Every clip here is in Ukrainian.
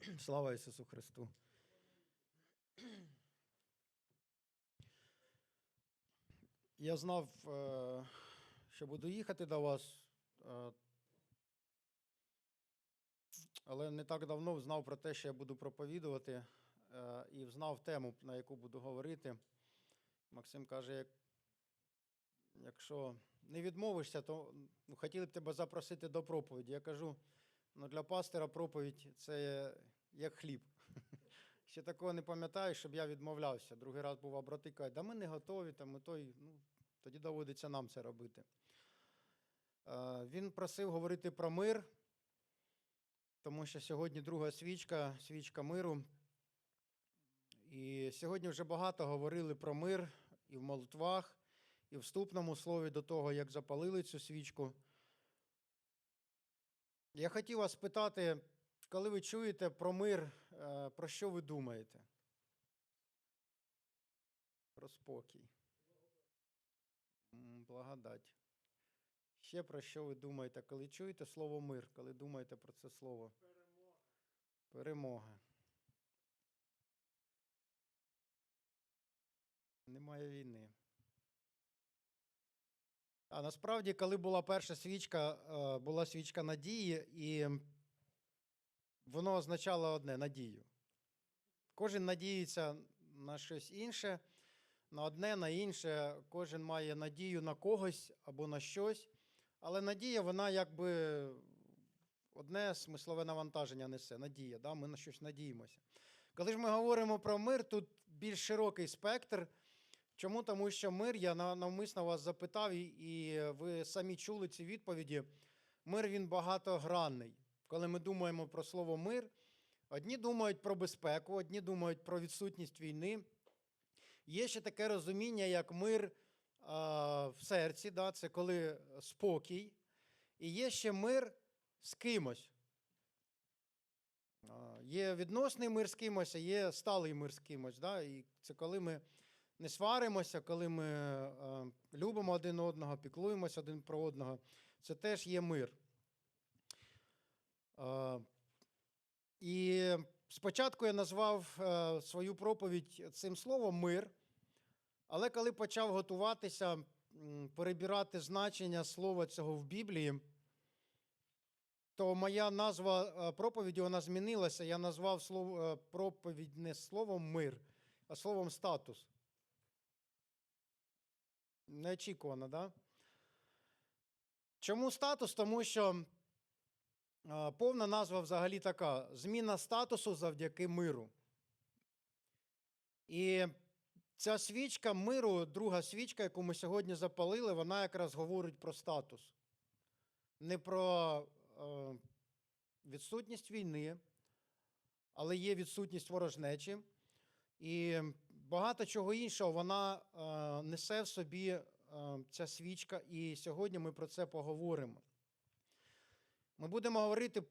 Слава Ісусу Христу. Я знав, е, що буду їхати до вас, е, але не так давно знав про те, що я буду проповідувати, е, і знав тему, на яку буду говорити. Максим каже, якщо не відмовишся, то ну, хотіли б тебе запросити до проповіді. Я кажу, ну для пастора проповідь це як хліб. Ще такого не пам'ятаю, щоб я відмовлявся. Другий раз був, а брати кажуть, да ми не готові, там, і той, ну, тоді доводиться нам це робити. Він просив говорити про мир, тому що сьогодні друга свічка, свічка миру. І сьогодні вже багато говорили про мир і в молитвах, і в вступному слові до того, як запалили цю свічку. Я хотів вас питати, коли ви чуєте про мир, е, про що ви думаєте? Про спокій. Благодать. Ще про що ви думаєте, коли чуєте слово мир, коли думаєте про це слово? Перемога. Перемога. Немає війни. А насправді, коли була перша свічка, е, була свічка надії, і воно означало одне надію. Кожен надіється на щось інше, на одне, на інше. Кожен має надію на когось або на щось. Але надія, вона якби одне смислове навантаження несе. Надія, да? ми на щось надіємося. Коли ж ми говоримо про мир, тут більш широкий спектр. Чому? Тому що мир, я навмисно вас запитав, і- ви самі чули ці відповіді. Мир він багатогранний. Коли ми думаємо про слово мир, одні думають про безпеку, одні думають про відсутність війни. Є ще таке розуміння, як мир а, в серці, да, це коли спокій. І є ще мир з кимось. А, Є відносний мир з кимось, а є сталий мир з кимось. Да? І це коли ми не сваримося, коли ми е, любимо один одного, піклуємося один про одного. Це теж є мир. Е, і спочатку я назвав е, свою проповідь цим словом мир, але коли почав готуватися, перебирати значення слова цього в Біблії, то моя назва е, проповіді вона змінилася. Я назвав слово, е, проповідь не словом мир, а словом статус. Неочікувано, да? Чому статус? Тому що повна назва взагалі така: зміна статусу завдяки миру. І ця свічка миру, друга свічка, яку ми сьогодні запалили, вона якраз говорить про статус. Не про відсутність війни, але є відсутність ворожнечі. І багато чого іншого вона е, несе в собі е, ця свічка, і сьогодні ми про це поговоримо. Ми будемо говорити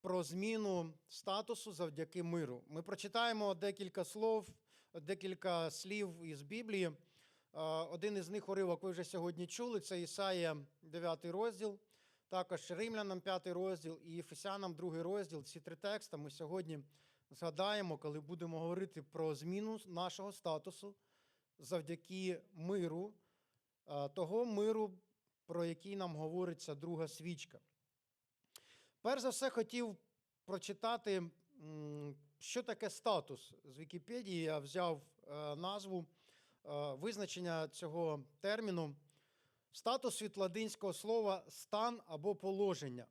про зміну статусу завдяки миру. Ми прочитаємо декілька слов, декілька слів із Біблії. Е, Один із них уривок ви вже сьогодні чули. Це Ісаїя 9 розділ, також Римлянам 5 розділ і Ефесянам 2 розділ. Ці три тексти ми сьогодні згадаємо, коли будемо говорити про зміну нашого статусу завдяки миру, того миру, про який нам говориться друга свічка. Перш за все, хотів прочитати, що таке статус. З Вікіпедії я взяв е, назву е, визначення цього терміну. Статус від ладинського слова стан або положення.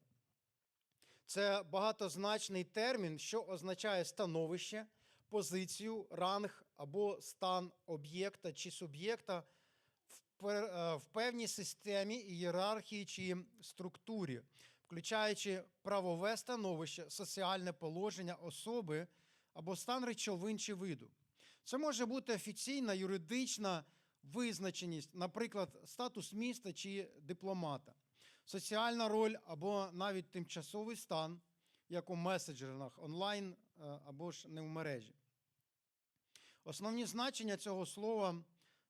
Це багатозначний термін, що означає становище, позицію, ранг або стан об'єкта чи суб'єкта в е, певній системі, ієрархії чи структурі, включаючи правове становище, соціальне положення особи або стан речовин чи виду. Це може бути офіційна юридична визначеність, наприклад, статус міста чи дипломата, соціальна роль або навіть тимчасовий стан, як у меседжерах онлайн е, або ж не в мережі. Основні значення цього слова,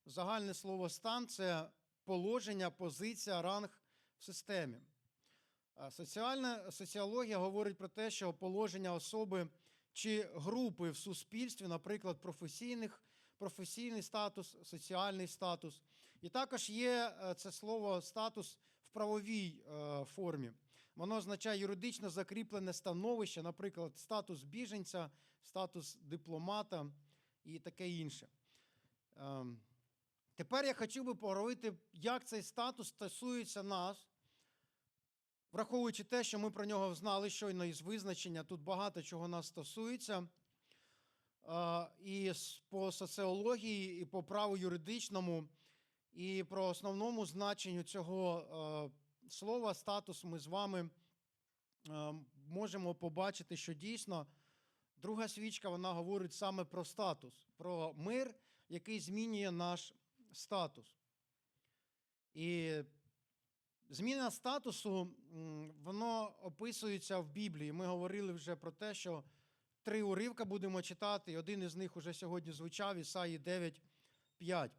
загальне слово стан це положення, позиція, ранг в системі. Соціальна соціологія говорить про те, що положення особи чи групи в суспільстві, наприклад, професійних, професійний статус, соціальний статус. І також є е, це слово статус в правовій е, формі. Воно означає юридично закріплене становище, наприклад, статус біженця, статус дипломата і таке інше. Ем, Тепер я хотів би поговорити, як цей статус стосується нас, враховуючи те, що ми про нього знали щойно із визначення, тут багато чого нас стосується. Е, І по соціології, і по праву юридичному, і про основному значенню цього е, слова статус ми з вами е, можемо побачити, що дійсно друга свічка вона говорить саме про статус, про мир, який змінює наш статус. І зміна статусу, воно описується в Біблії. Ми говорили вже про те, що три уривка будемо читати, і один із них уже сьогодні звучав Ісаї 9, 5.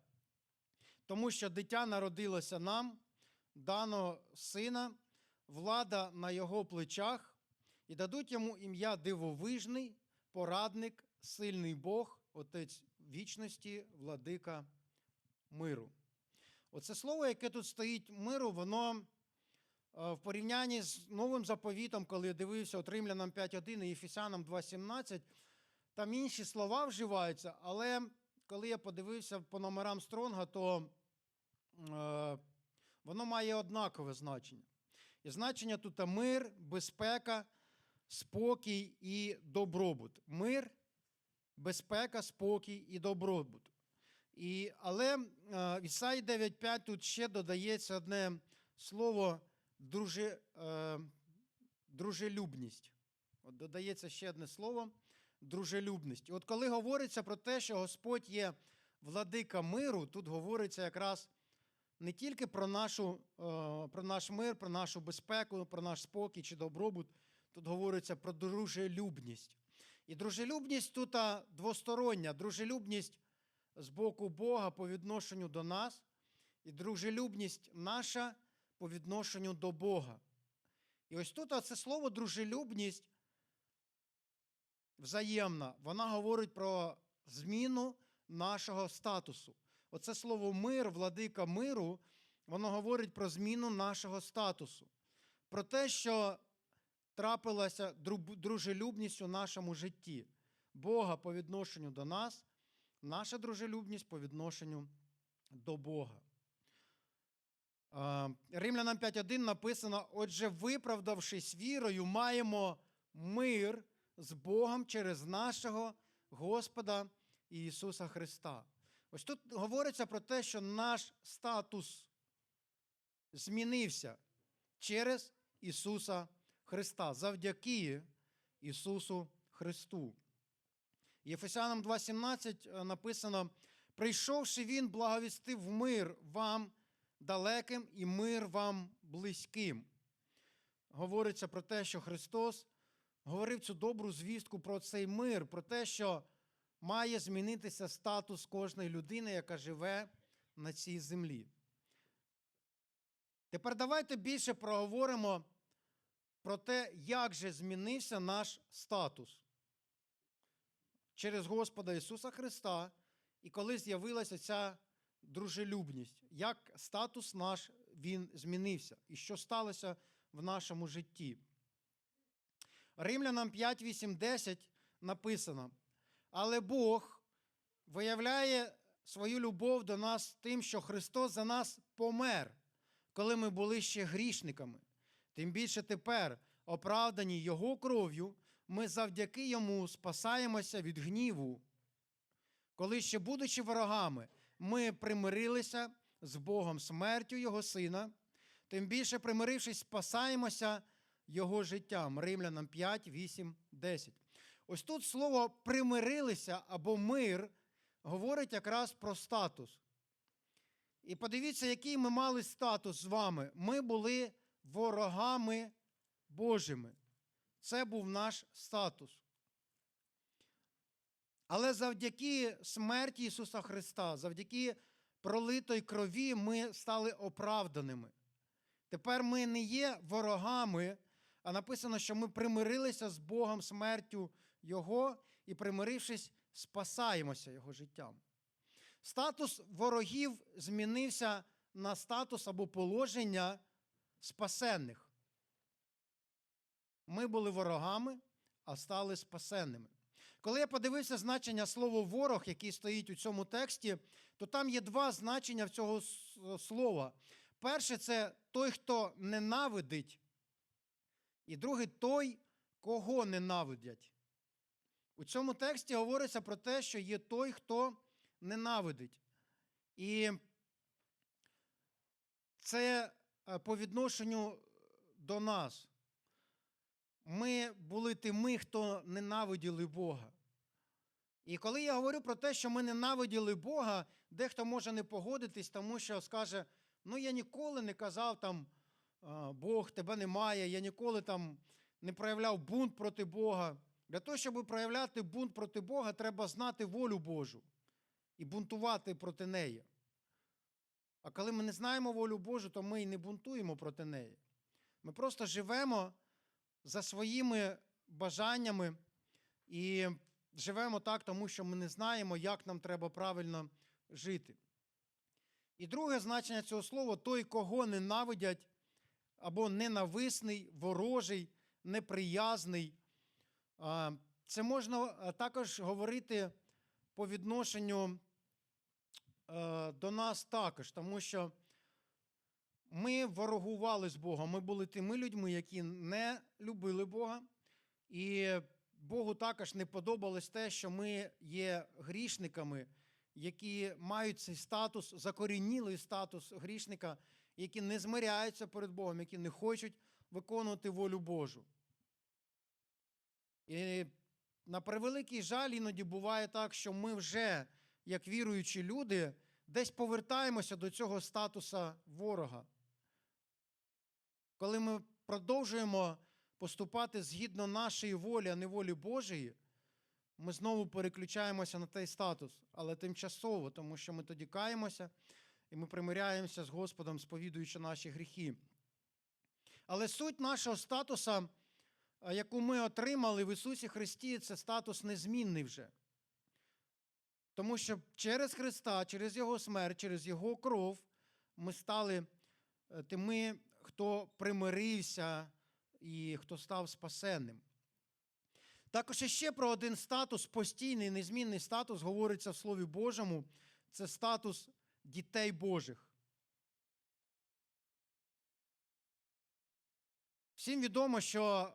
Тому що дитя народилося нам, дано сина, влада на його плечах, і дадуть йому ім'я дивовижний, порадник, сильний Бог, Отець вічності, владика миру. Оце слово, яке тут стоїть миру, воно е, в порівнянні з новим заповітом, коли я дивився от Римлянам 5.1 і Ефесянам 2.17, там інші слова вживаються, але коли я подивився по номерам Стронга, то воно має однакове значення. І значення тут мир, безпека, спокій і добробут. Мир, безпека, спокій і добробут. І, але е, в Ісаї 9.5 тут ще додається одне слово друже, е, дружелюбність. От додається ще одне слово дружелюбність. І от коли говориться про те, що Господь є владика миру, тут говориться якраз не тільки про, нашу, е, про наш мир, про нашу безпеку, про наш спокій чи добробут, тут говориться про дружелюбність. І дружелюбність тут двостороння, дружелюбність з боку Бога по відношенню до нас, і дружелюбність наша по відношенню до Бога. І ось тут це слово дружелюбність взаємна, вона говорить про зміну нашого статусу. Оце слово мир, владика миру, воно говорить про зміну нашого статусу, про те, що трапилася дружелюбність у нашому житті. Бога по відношенню до нас, наша дружелюбність по відношенню до Бога. Римлянам 5.1 написано: Отже, виправдавшись вірою, маємо мир з Богом через нашого Господа Ісуса Христа. Ось тут говориться про те, що наш статус змінився через Ісуса Христа, завдяки Ісусу Христу. Єфесянам 2.17 написано: прийшовши Він, благовістив мир вам далеким і мир вам близьким. Говориться про те, що Христос говорив цю добру звістку про цей мир, про те, що має змінитися статус кожної людини, яка живе на цій землі. Тепер давайте більше проговоримо про те, як же змінився наш статус через Господа Ісуса Христа, і коли з'явилася ця дружелюбність, як статус наш він змінився, і що сталося в нашому житті. Римлянам 5, 8, 10 написано: але Бог виявляє свою любов до нас тим, що Христос за нас помер, коли ми були ще грішниками. Тим більше тепер, оправдані Його кров'ю, ми завдяки Йому спасаємося від гніву. Коли ще, будучи ворогами, ми примирилися з Богом смертю Його Сина, тим більше, примирившись, спасаємося Його життям. Римлянам 5, 8, 10. Ось тут слово примирилися або мир говорить якраз про статус. І подивіться, який ми мали статус з вами. Ми були ворогами Божими. Це був наш статус. Але завдяки смерті Ісуса Христа, завдяки пролитої крові, ми стали оправданими. Тепер ми не є ворогами, а написано, що ми примирилися з Богом смертю Його і, примирившись, спасаємося Його життям. Статус ворогів змінився на статус або положення спасенних. Ми були ворогами, а стали спасенними. Коли я подивився значення слова ворог, який стоїть у цьому тексті, то там є два значення цього слова. Перше це той, хто ненавидить, і другий той, кого ненавидять. У цьому тексті говориться про те, що є той, хто ненавидить. І це е, по відношенню до нас. Ми були тими, хто ненавиділи Бога. І коли я говорю про те, що ми ненавиділи Бога, дехто може не погодитись, тому що скаже: ну я ніколи не казав там, Бог тебе немає, я ніколи там не проявляв бунт проти Бога. Для того, щоб проявляти бунт проти Бога, треба знати волю Божу і бунтувати проти неї. А коли ми не знаємо волю Божу, то ми і не бунтуємо проти неї. Ми просто живемо за своїми бажаннями і живемо так, тому що ми не знаємо, як нам треба правильно жити. І друге значення цього слова той, кого ненавидять, або ненависний, ворожий, неприязний. А, Це можна також говорити по відношенню е, до нас також, тому що ми ворогували з Богом. Ми були тими людьми, які не любили Бога, і Богу також не подобалось те, що ми є грішниками, які мають цей статус, закорінілий статус грішника, які не змиряються перед Богом, які не хочуть виконувати волю Божу. І на превеликий жаль, іноді буває так, що ми вже, як віруючі люди, десь повертаємося до цього статуса ворога. Коли ми продовжуємо поступати згідно нашої волі, а не волі Божої, ми знову переключаємося на той статус, але тимчасово, тому що ми тоді каємося і ми примиряємося з Господом, сповідуючи наші гріхи. Але суть нашого статуса, яку ми отримали в Ісусі Христі, це статус незмінний вже. Тому що через Христа, через Його смерть, через Його кров ми стали е, тими, хто примирився і хто став спасенним. Також ще про один статус, постійний, незмінний статус, говориться в Слові Божому. Це статус дітей Божих. Всім відомо, що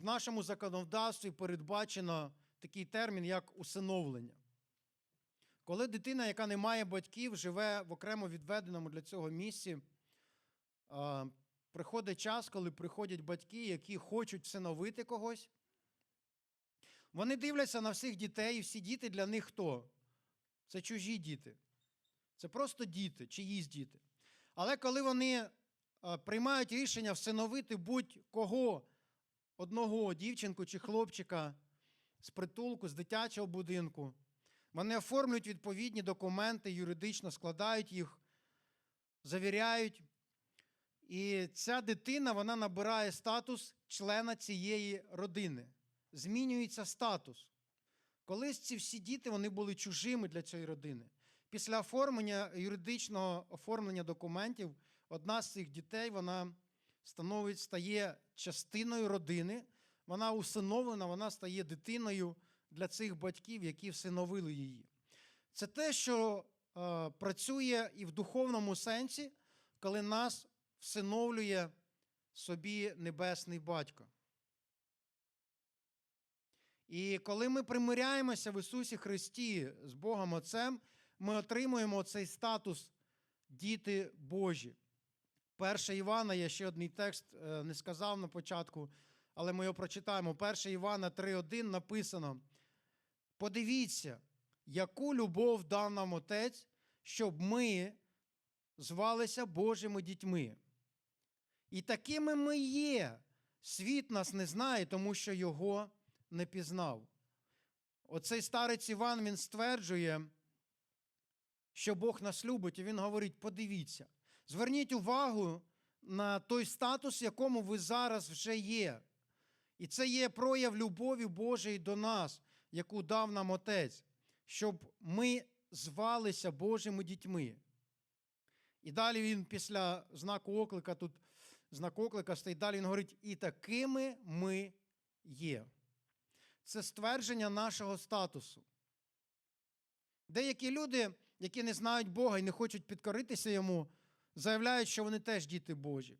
в нашому законодавстві передбачено такий термін, як усиновлення. Коли дитина, яка не має батьків, живе в окремо відведеному для цього місці, приходить час, коли приходять батьки, які хочуть всиновити когось. Вони дивляться на всіх дітей, і всі діти для них хто? Це чужі діти. Це просто діти, чиїсь діти. Але коли вони приймають рішення всиновити будь-кого, одного дівчинку чи хлопчика з притулку, з дитячого будинку, вони оформлюють відповідні документи, юридично складають їх, завіряють. І ця дитина вона набирає статус члена цієї родини. Змінюється статус. Колись ці всі діти вони були чужими для цієї родини. Після оформлення юридичного оформлення документів, одна з цих дітей вона становить, стає частиною родини, вона усиновлена, вона стає дитиною для цих батьків, які всиновили її. Це те, що е, працює і в духовному сенсі, коли нас всиновлює собі Небесний Батько. І коли ми примиряємося в Ісусі Христі з Богом Отцем, ми отримуємо цей статус діти Божі. Перше Івана, я ще один текст е, не сказав на початку, але ми його прочитаємо. 1 Івана 3.1 написано: Подивіться, яку любов дав нам Отець, щоб ми звалися Божими дітьми. І такими ми є. Світ нас не знає, тому що його не пізнав. Оцей старець Іван він стверджує, що Бог нас любить, і він говорить: подивіться, зверніть увагу на той статус, в якому ви зараз вже є. І це є прояв любові Божої до нас, яку дав нам Отець, щоб ми звалися Божими дітьми. І далі він після знаку оклика, тут знак оклика стоїть, далі він говорить, і такими ми є. Це ствердження нашого статусу. Деякі люди, які не знають Бога і не хочуть підкоритися йому, заявляють, що вони теж діти Божі.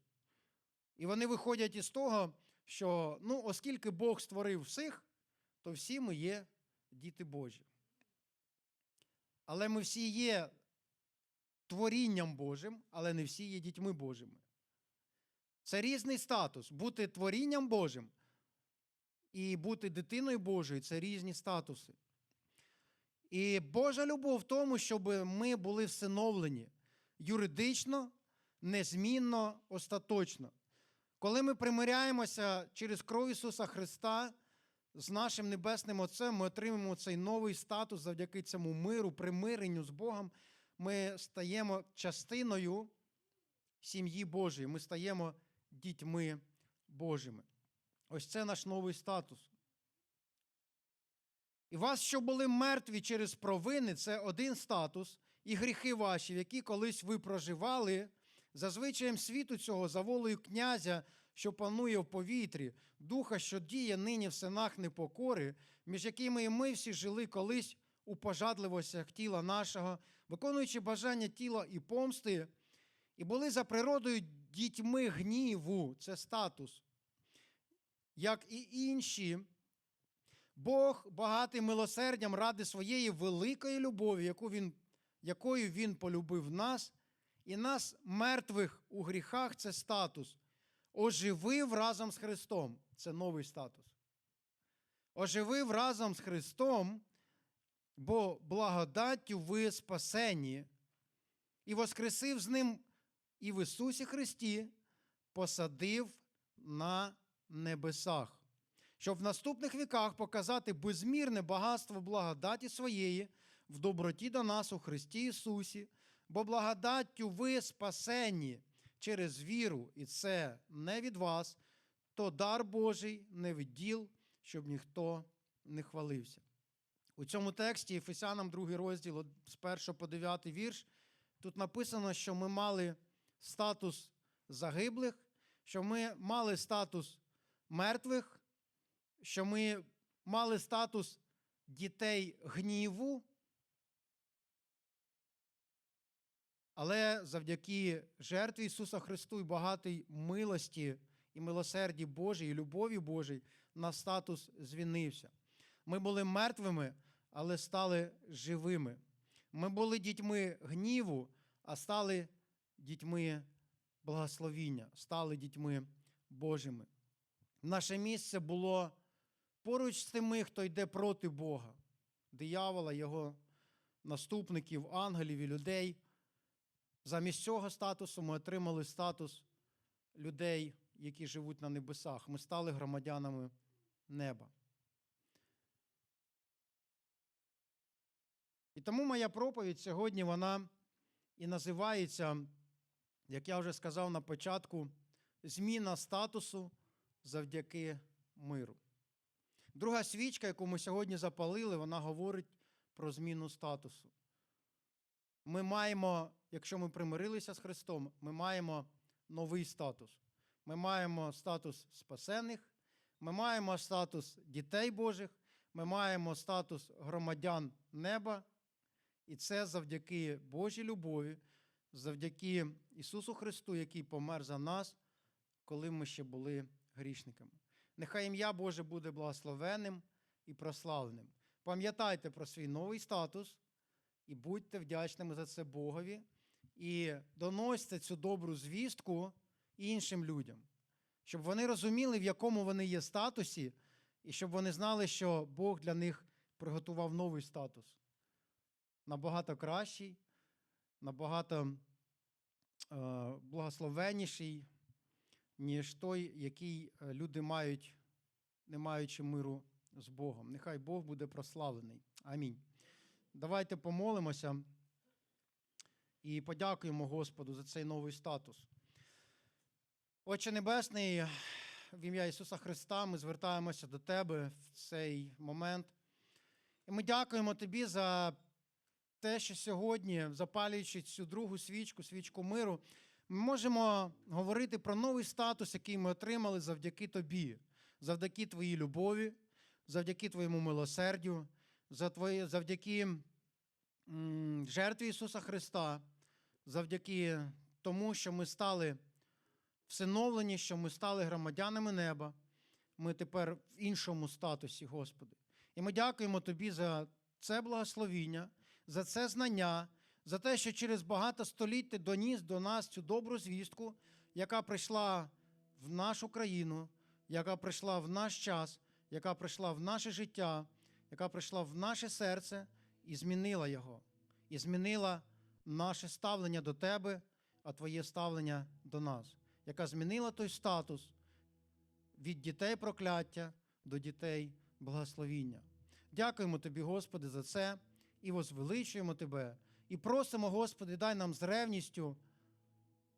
І вони виходять із того, що ну, оскільки Бог створив всіх, то всі ми є діти Божі. Але ми всі є творінням Божим, але не всі є дітьми Божими. Це різний статус. Бути творінням Божим і бути дитиною Божою це різні статуси. І Божа любов в тому, щоб ми були всиновлені юридично, незмінно, остаточно. Коли ми примиряємося через кров Ісуса Христа з нашим Небесним Отцем, ми отримуємо цей новий статус завдяки цьому миру, примиренню з Богом. Ми стаємо частиною сім'ї Божої, ми стаємо дітьми Божими. Ось це наш новий статус. І вас, що були мертві через провини, це один статус, і гріхи ваші, які колись ви проживали, за звичаєм світу цього, за волею князя, що панує в повітрі, духа, що діє нині в синах непокори, між якими і ми всі жили колись у пожадливостях тіла нашого, виконуючи бажання тіла і помсти, і були за природою дітьми гніву, це статус, як і інші. Бог багатий милосердям ради своєї великої любові, яку він, якою Він полюбив нас, і нас, мертвих у гріхах, це статус. Оживив разом з Христом. Це новий статус. Оживив разом з Христом, бо благодаттю ви спасені, і воскресив з Ним і в Ісусі Христі, посадив на небесах щоб в наступних віках показати безмірне багатство благодаті своєї в доброті до нас у Христі Ісусі, бо благодаттю ви спасені через віру, і це не від вас, то дар Божий не від діл, щоб ніхто не хвалився. У цьому тексті Ефесянам 2 розділ з 1 по 9 вірш, тут написано, що ми мали статус загиблих, що ми мали статус мертвих, що ми мали статус дітей гніву, але завдяки жертві Ісуса Христу і багатій милості і милосерді Божій, і любові Божій, наш статус звільнився. Ми були мертвими, але стали живими. Ми були дітьми гніву, а стали дітьми благословіння, стали дітьми Божими. Наше місце було поруч з тими, хто йде проти Бога, диявола, його наступників, ангелів і людей. Замість цього статусу ми отримали статус людей, які живуть на небесах. Ми стали громадянами неба. І тому моя проповідь сьогодні вона і називається, як я вже сказав на початку, зміна статусу завдяки миру. Друга свічка, яку ми сьогодні запалили, вона говорить про зміну статусу. Ми маємо, якщо ми примирилися з Христом, ми маємо новий статус. Ми маємо статус спасених, ми маємо статус дітей Божих, ми маємо статус громадян неба. І це завдяки Божій любові, завдяки Ісусу Христу, який помер за нас, коли ми ще були грішниками. Нехай ім'я Боже буде благословенним і прославленим. Пам'ятайте про свій новий статус і будьте вдячними за це Богові, і доносьте цю добру звістку іншим людям, щоб вони розуміли, в якому вони є статусі, і щоб вони знали, що Бог для них приготував новий статус. Набагато кращий, набагато е, благословенніший ніж той, який е, люди мають, не маючи миру з Богом. Нехай Бог буде прославлений. Амінь. Давайте помолимося і подякуємо Господу за цей новий статус. Отче Небесний, в ім'я Ісуса Христа ми звертаємося до Тебе в цей момент. І ми дякуємо Тобі за те, що сьогодні, запалюючи цю другу свічку, свічку миру, ми можемо говорити про новий статус, який ми отримали завдяки Тобі, завдяки Твоїй любові, завдяки Твоєму милосердю, завдяки жертві Ісуса Христа, завдяки тому, що ми стали всиновлені, що ми стали громадянами неба. Ми тепер в іншому статусі, Господи. І ми дякуємо Тобі за це благословіння, за це знання, за те, що через багато століть ти доніс до нас цю добру звістку, яка прийшла в нашу країну, яка прийшла в наш час, яка прийшла в наше життя, яка прийшла в наше серце і змінила його, і змінила наше ставлення до Тебе, а Твоє ставлення до нас, яка змінила той статус від дітей прокляття до дітей благословіння. Дякуємо Тобі, Господи, за це і возвеличуємо Тебе. І просимо, Господи, дай нам з ревністю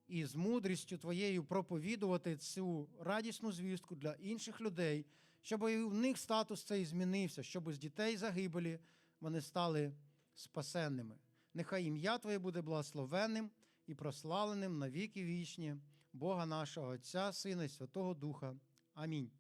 і з мудрістю Твоєю проповідувати цю радісну звістку для інших людей, щоб і в них статус цей змінився, щоб з дітей загибелі вони стали спасенними. Нехай ім'я Твоє буде благословенним і прославленим на віки вічні, Бога нашого Отця, Сина і Святого Духа. Амінь.